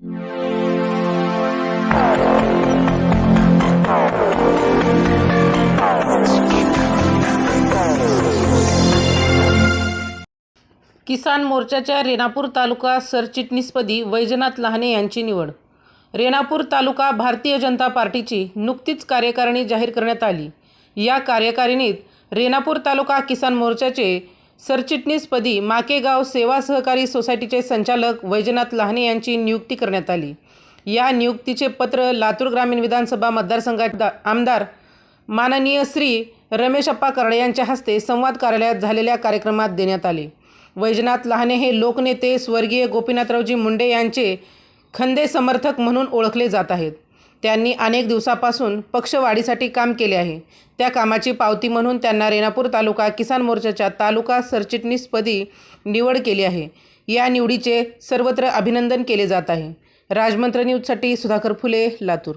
किसान मोर्चाच्या रेणापूर तालुका सरचिटणीसपदी वैजनाथ लहाने यांची निवड. रेणापूर तालुका भारतीय जनता पार्टीची नुकतीच कार्यकारिणी जाहीर करण्यात आली. या कार्यकारिणीत रेणापूर तालुका किसान मोर्चाचे सरचिटणीसपदी माकेगाव सेवा सहकारी सोसायटीचे संचालक वैजनाथ लहाने यांची नियुक्ती करण्यात आली. या नियुक्तीचे पत्र लातूर ग्रामीण विधानसभा मतदारसंघात आमदार माननीय श्री रमेशप्पा करडे यांच्या हस्ते संवाद कार्यालयात झालेल्या कार्यक्रमात देण्यात आले. वैजनाथ लहाने हे लोकनेते स्वर्गीय गोपीनाथरावजी मुंडे यांचे खंदे समर्थक म्हणून ओळखले जात आहेत. त्यांनी अनेक दिवसापासून पक्षवाढीसाठी काम केले आहे. त्या कामाची पावती म्हणून त्यांना रेणापूर तालुका किसान मोर्चाच्या तालुका सरचिटणीसपदी निवड केली आहे. या निवडीचे सर्वत्र अभिनंदन केले जात आहे. राजमंत्र न्यूजसाठी सुधाकर फुले लातूर.